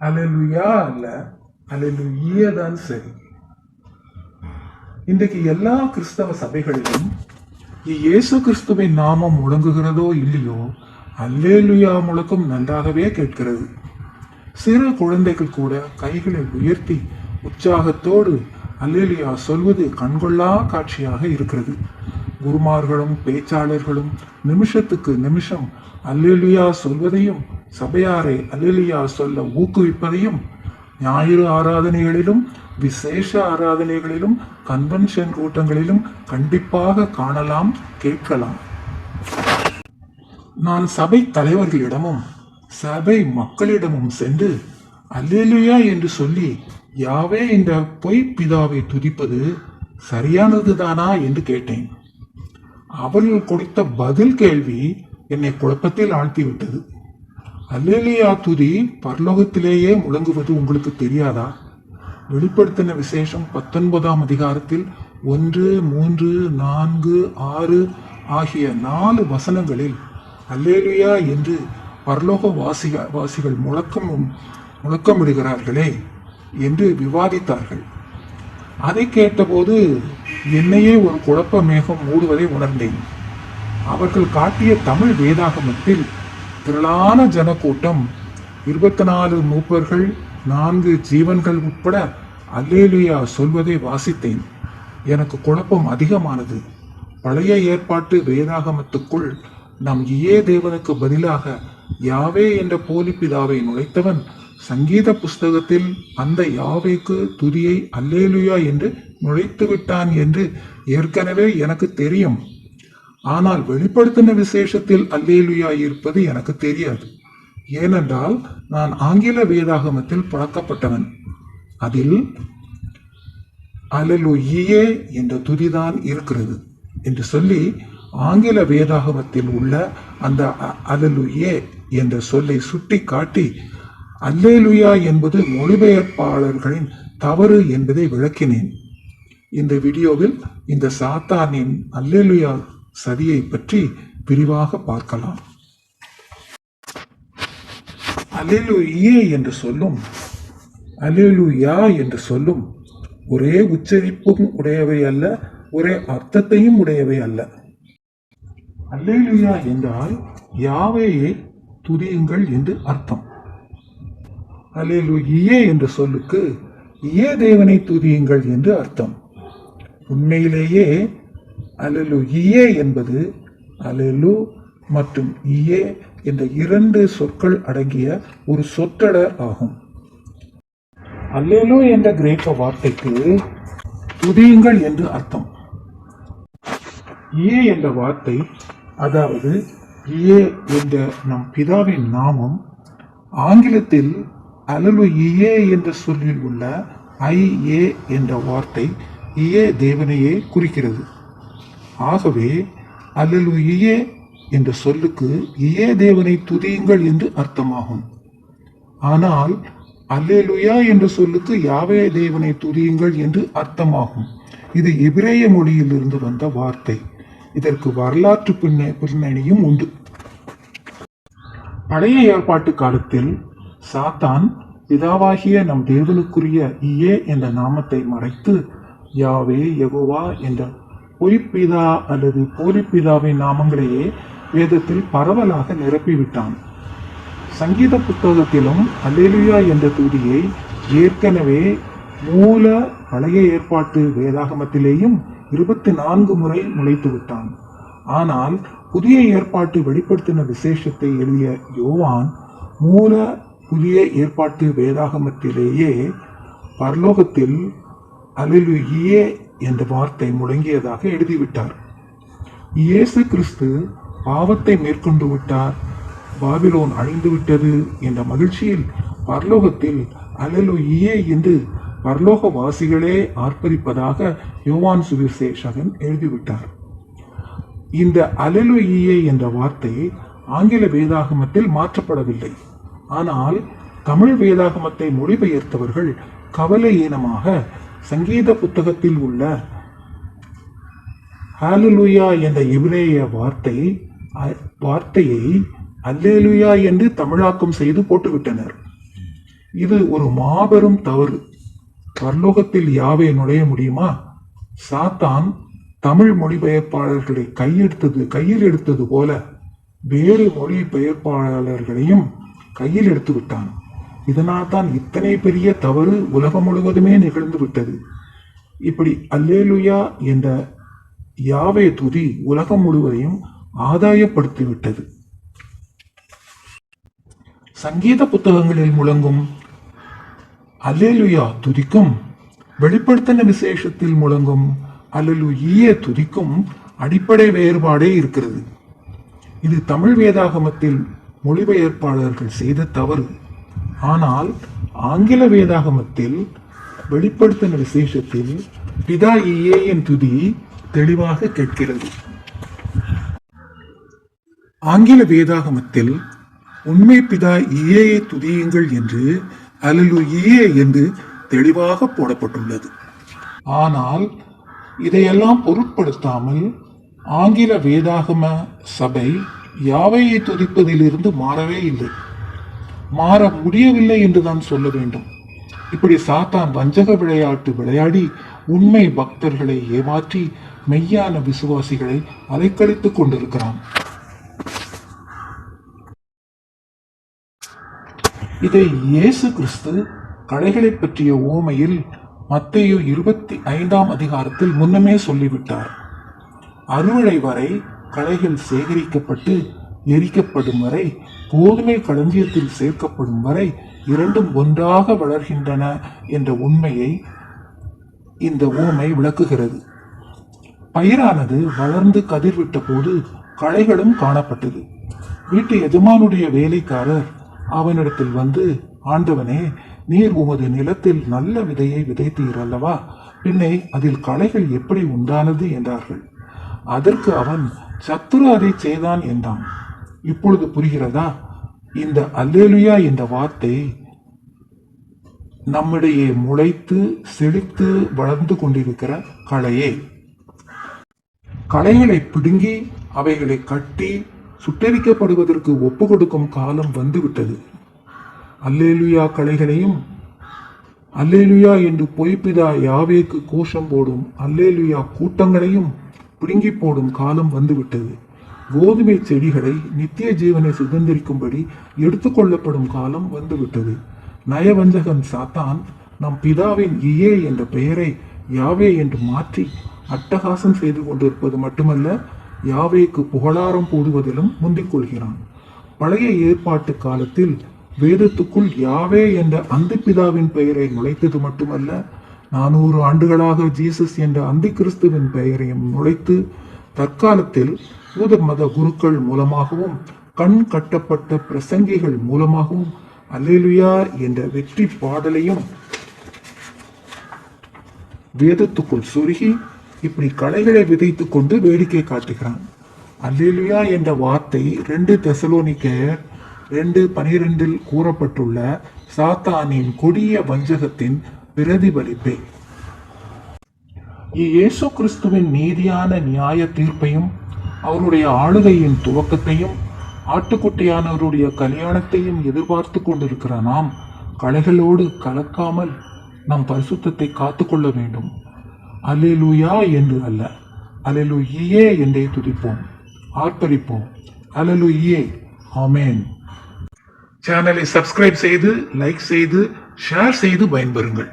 அலலுயா அல்ல. அலலுய தான் சரி. இன்றைக்கு எல்லா கிறிஸ்தவ சபைகளிலும் இயேசு கிறிஸ்துவின் நாமம் முழங்குகிறதோ இல்லையோ அல்லேலுயா முழக்கம் நன்றாகவே கேட்கிறது. சிறு குழந்தைகள் கூட கைகளை உயர்த்தி உற்சாகத்தோடு அல்லேலுயா சொல்வது கண்கொள்ளா காட்சியாக இருக்கிறது. குருமார்களும் பேச்சாளர்களும் நிமிஷத்துக்கு நிமிஷம் அல்லேலுயா சொல்வதையும் சபையாரை அலிலியா சொல்ல ஊக்குவிப்பதையும் ஞாயிறு ஆராதனைகளிலும் விசேஷ ஆராதனைகளிலும் கன்வென்ஷன் கூட்டங்களிலும் கண்டிப்பாக காணலாம் கேட்கலாம். நான் சபை தலைவர்களிடமும் சபை மக்களிடமும் சென்று அல்லேலுயா என்று சொல்லி யாவே இந்த பொய் பிதாவை துதிப்பது சரியானதுதானா என்று கேட்டேன். அவர்கள் கொடுத்த பதில் கேள்வி என்னை குழப்பத்தில் ஆழ்த்திவிட்டது. அல்லேலியா துதி பரலோகத்திலேயே முழங்குவது உங்களுக்கு தெரியாதா? வெளிப்படுத்தின விசேஷம் பத்தொன்பதாம் அதிகாரத்தில் ஒன்று மூன்று நான்கு ஆறு ஆகிய நாலு வசனங்களில் அல்லேலியா என்று பரலோக வாசிக வாசிகள் முழக்கம் முழக்கமிடுகிறார்களே என்று விவாதித்தார்கள். அதை கேட்டபோது என்னையே ஒரு குழப்ப மேகம் மூடுவதை உணர்ந்தேன். அவர்கள் காட்டிய தமிழ் வேதாகமத்தில் திரளான ஜனக்கூட்டம். இருபத்தி நாலு மூப்பர்கள் நான்கு ஜீவன்கள் உட்பட அல்லேலுயா சொல்வதை வாசித்தேன். எனக்கு குழப்பம் அதிகமானது. பழைய ஏற்பாட்டு வேதாகமத்துக்குள் நம் இயே தேவனுக்கு பதிலாக யாவே என்ற போலி பிதாவை நுழைத்தவன் சங்கீத புஸ்தகத்தில் அந்த யாவேக்கு துதியை அல்லேலுயா என்று நுழைத்து விட்டான் என்று ஏற்கனவே எனக்கு தெரியும். ஆனால் வெளிப்படுத்தின விசேஷத்தில் அல்லேலுயா இருப்பது எனக்கு தெரியாது. ஏனென்றால் நான் ஆங்கில வேதாகமத்தில் பழக்கப்பட்டவன் அதில் அலலுயே என்ற துதிதான் இருக்கிறது என்று சொல்லி ஆங்கில வேதாகமத்தில் உள்ள அந்த அலலுயே என்ற சொல்லை சுட்டி காட்டி அல்லேலுயா என்பது மொழிபெயர்ப்பாளர்களின் தவறு என்பதை விளக்கினேன். இந்த வீடியோவில் இந்த சாத்தானின் அல்லேலுயா சதியை பற்றி விரிவாக பார்க்கலாம். அல்லேலுயே என்று சொல்லும் அல்லேலுயா என்று சொல்லும் ஒரே உச்சரிப்பும் உடையவை அல்ல ஒரே அர்த்தத்தையும் உடையவை அல்ல. அல்லேலுயா என்றால் யாவையை துதியுங்கள் என்று அர்த்தம். அல்லேலுயே என்ற சொல்லுக்கு ஏ தேவனை துதியுங்கள் என்று அர்த்தம். உண்மையிலேயே அலலு இயே என்பது அலலு மற்றும் இயே என்ற இரண்டு சொற்கள் அடங்கிய ஒரு சொற்றொடர் ஆகும். அல்லேலு என்ற கிரேக்க வார்த்தைக்கு துதியுங்கள் என்று அர்த்தம். இயே என்ற வார்த்தை அதாவது இயே என்ற நம் பிதாவின் நாமம் ஆங்கிலத்தில் அலலு இயே என்ற சொல்லில் உள்ள ஐ ஏ என்ற வார்த்தை இயே தேவனையே குறிக்கிறது. ஆகவே அல்லலு இயே என்ற சொல்லுக்கு இயே தேவனை துதியுங்கள் என்று அர்த்தமாகும். ஆனால் அல்லேலுயா என்ற சொல்லுக்கு யாவே தேவனை துதியுங்கள் என்று அர்த்தமாகும். இது எபிரேய மொழியிலிருந்து வந்த வார்த்தை. இதற்கு வரலாற்று பின்ன பின்னணியும் உண்டு. பழைய ஏற்பாட்டு காலத்தில் சாத்தான் பிதாவாகிய நம் தேவனுக்குரிய இயே என்ற நாமத்தை மறைத்து யாவே யெகோவா என்ற பொய்ப்பிதா அல்லது போலிப்பிதாவின் நாமங்களையே வேதத்தில் பரவலாக நிரப்பிவிட்டான். சங்கீத புத்தகத்திலும் அல்லேலுயா என்ற துதியை ஏற்கனவே மூல பழைய ஏற்பாட்டு வேதாகமத்திலேயும் இருபத்தி நான்கு முறை முளைத்து விட்டான் ஆனால் புதிய ஏற்பாட்டு வெளிப்படுத்தின விசேஷத்தை எழுதிய யோவான் மூல புதிய ஏற்பாட்டு வேதாகமத்திலேயே பரலோகத்தில் அலிலுயே என்ற வார்த்தை முழங்கியதாக எழுதிவிட்டார். இயேசு கிறிஸ்து பாவத்தை மேற்கொண்டு விட்டார். பாபிலோன் அழிந்து விட்டது என்ற மகிழ்ச்சியில் பரலோகத்தில் அலலுயே என்று பரலோக வாசிகளே ஆர்ப்பரிப்பதாக யோவான் சுவிசேஷகன் எழுதிவிட்டார். இந்த அலலுயே என்ற வார்த்தை ஆங்கில வேதாகமத்தில் மாற்றப்படவில்லை. ஆனால் தமிழ் வேதாகமத்தை மொழிபெயர்த்தவர்கள் கவலையீனமாக சங்கீத புத்தகத்தில் உள்ள ஹாலுலுயா என்ற எபிரேய வார்த்தை அ- வார்த்தையை அல்லேலுயா என்று தமிழாக்கம் செய்து போட்டுவிட்டனர். இது ஒரு மாபெரும் தவறு. பரலோகத்தில் யாவே நுழைய முடியுமா? சாத்தான் தமிழ் மொழிபெயர்ப்பாளர்களை கையெடுத்தது கையில் எடுத்தது போல வேறு மொழி பெயர்ப்பாளர்களையும் கையில் எடுத்து விட்டான் இதனால் தான் இத்தனை பெரிய தவறு உலகம் முழுவதுமே நிகழ்ந்து விட்டது இப்படி அல்லேலுயா என்ற யாவை துதி உலகம் முழுவதையும் ஆதாயப்படுத்திவிட்டது. சங்கீத புத்தகங்களில் முழங்கும் அல்லேலுயா துதிக்கும் வெளிப்படுத்தின விசேஷத்தில் முழங்கும் அல்லலுயே துதிக்கும் அடிப்படை வேறுபாடே இருக்கிறது. இது தமிழ் வேதாகமத்தில் மொழிபெயர்ப்பாளர்கள் செய்த தவறு. ஆனால் ஆங்கில வேதாகமத்தில் வெளிப்படுத்தின விசேஷத்தில் பிதா இயேயின் துதி தெளிவாக கேட்கிறது. ஆங்கில வேதாகமத்தில் உண்மை பிதா இயேயை துதியுங்கள் என்று அலலு இயே என்று தெளிவாக போடப்பட்டுள்ளது. ஆனால் இதையெல்லாம் பொருட்படுத்தாமல் ஆங்கில வேதாகம சபை யாவையை துதிப்பதிலிருந்து மாறவே இல்லை. மாற முடியவில்லை என்றுதான் சொல்ல வேண்டும். இப்படி சாத்தான் வஞ்சக விளையாட்டு விளையாடி உண்மை பக்தர்களை ஏமாற்றி மெய்யான விசுவாசிகளை அலைக்கழித்துக் கொண்டிருக்கிறான். இதை இயேசு கிறிஸ்து கடைகளை பற்றிய ஓமையில் மத்தையு இருபத்தி ஐந்தாம் அதிகாரத்தில் முன்னமே சொல்லிவிட்டார். அறுவடை வரை கலைகள் சேகரிக்கப்பட்டு எரிக்கப்படும் வரை கோதுமை களஞ்சியத்தில் சேர்க்கப்படும் வரை இரண்டும் ஒன்றாக வளர்கின்றன என்ற உண்மையை இந்த ஊமை விளக்குகிறது. பயிரானது வளர்ந்து கதிர்விட்ட போது களைகளும் காணப்பட்டது. வீட்டு எஜமானுடைய வேலைக்காரர் அவனிடத்தில் வந்து ஆண்டவனே நீர் உமது நிலத்தில் நல்ல விதையை விதைத்தீர் அல்லவா? பின்னே அதில் களைகள் எப்படி உண்டானது? என்றார்கள். அதற்கு அவன் சத்துரு அதை செய்தான் என்றான். இப்பொழுது புரிகிறதா? இந்த அல்லேலுயா என்ற வார்த்தை நம்மிடையே முளைத்து செழித்து வளர்ந்து கொண்டிருக்கிற களையே. களைகளை பிடுங்கி அவைகளை கட்டி சுட்டரிக்கப்படுவதற்கு ஒப்பு கொடுக்கும் காலம் வந்துவிட்டது. அல்லேலுயா களைகளையும் அல்லேலுயா என்று பொய்ப்பிதா யாவேக்கு கோஷம் போடும் அல்லேலுயா கூட்டங்களையும் பிடுங்கி போடும் காலம் வந்துவிட்டது. கோதுமை செடிகளை நித்திய ஜீவனை சுதந்திரிக்கும்படி எடுத்துக்கொள்ளப்படும் காலம் வந்துவிட்டது. நயவஞ்சகன் சாத்தான் நம் பிதாவின் இயே என்ற பெயரை யாவே என்று மாற்றி அட்டகாசம் செய்து கொண்டிருப்பது மட்டுமல்ல யாவேக்கு புகழாரம் போடுவதிலும் முந்திக் கொள்கிறான். பழைய ஏற்பாட்டு காலத்தில் வேதத்துக்குள் யாவே என்ற அந்தி பிதாவின் பெயரை நுழைத்தது மட்டுமல்ல நானூறு ஆண்டுகளாக ஜீசஸ் என்ற அந்தி கிறிஸ்துவின் பெயரையும் நுழைத்து தற்காலத்தில் யூத மத குருக்கள் மூலமாகவும் கண் கட்டப்பட்ட பிரசங்கிகள் மூலமாகவும் அல்லேலுயா என்ற வெற்றி பாடலையும் வேதத்துக்குள் சொருகி இப்படி களைகளை விதைத்துக் கொண்டு வேடிக்கை காட்டுகிறான். அல்லேலுயா என்ற வார்த்தை ரெண்டு தெசலோனிக்கேயர் ரெண்டு பனிரெண்டில் கூறப்பட்டுள்ள சாத்தானின் கொடிய வஞ்சகத்தின் பிரதிபலிப்பே. இயேசு கிறிஸ்துவின் நீதியான நியாய தீர்ப்பையும் அவருடைய ஆளுகையின் துவக்கத்தையும் ஆட்டுக்குட்டியானவருடைய கல்யாணத்தையும் எதிர்பார்த்து கொண்டிருக்கிற நாம் கலைகளோடு கலக்காமல் நம் பரிசுத்தத்தை காத்துக்கொள்ள வேண்டும். அலிலுயா என்று அல்ல அல்லேலூயே என்றே துதிப்போம் ஆர்ப்பரிப்போம். அலலுயே ஆமேன். சேனலை சப்ஸ்கிரைப் செய்து லைக் செய்து ஷேர் செய்து பயன்பெறுங்கள்.